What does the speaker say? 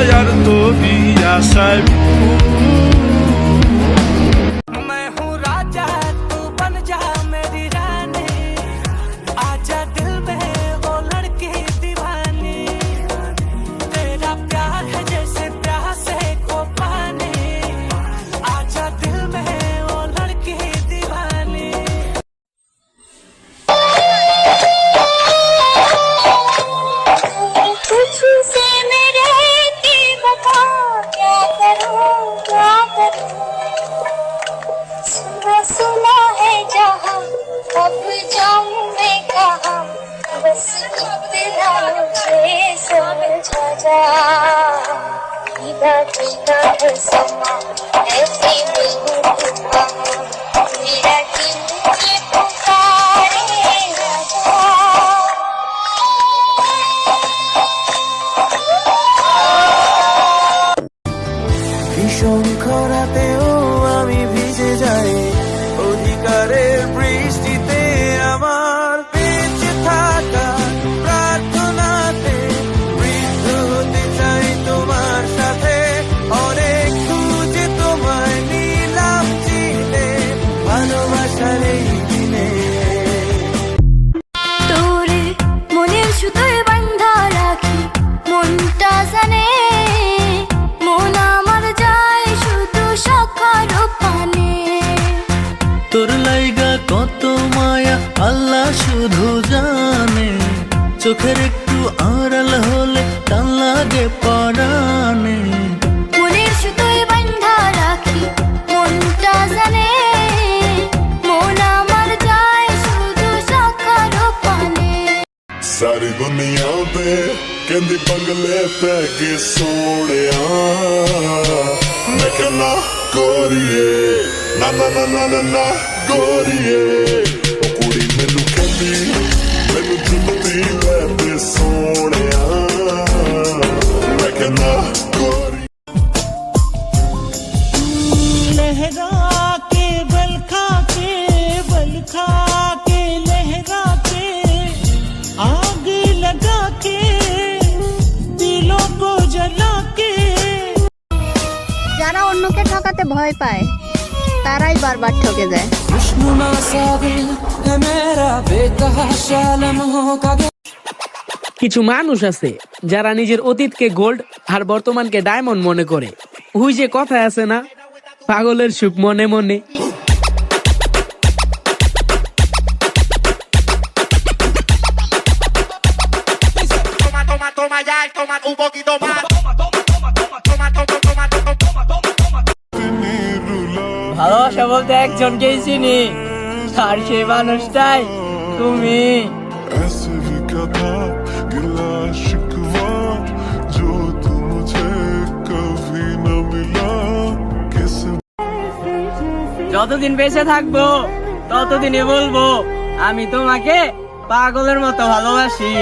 উড়তাম না আর তবি আশায় मैं अब जाऊं मैं कहां बस इतना मुझे समझा जा सीधा सीधा है समा ऐसे बेवकूफा मेरा তোর লাইগা কত মায়া আল্লাহ শুধু জানে চোখের একটু আড়াল ਸਾਰੀ ਦੁਨੀਆ ਤੇ ਕਹਿੰਦੀ ਬੰਗਲੇ ਪੈ ਕੇ ਸੋਹਣਿਆ। ਮੈਂ ਕਹਿੰਦਾ ਗੋਰੀਏ ਨਾ ਨਾ ਨਾ ਨਾ ਨਾ ਗੋਰੀਏ। ਉਹ ਕੁੜੀ ਮੈਨੂੰ যারা অন্যকে ঠকাতে ভয় পায় তারাই বারবার ঠকে যায়। কিছু মানুষ আছে যারা নিজের অতীতকে গোল্ড আর বর্তমানকে ডায়মন্ড মনে করে। ওই যে কথা আছে না পাগলের সুখ মনে মনে। Un poquito. ভালোবাসা বলতে একজনকেই চিনি। আর সেই মানুষটাই তুমি। যতদিন বেঁচে থাকব ততদিনে বলব আমি তোমাকে পাগলের মতো ভালোবাসি।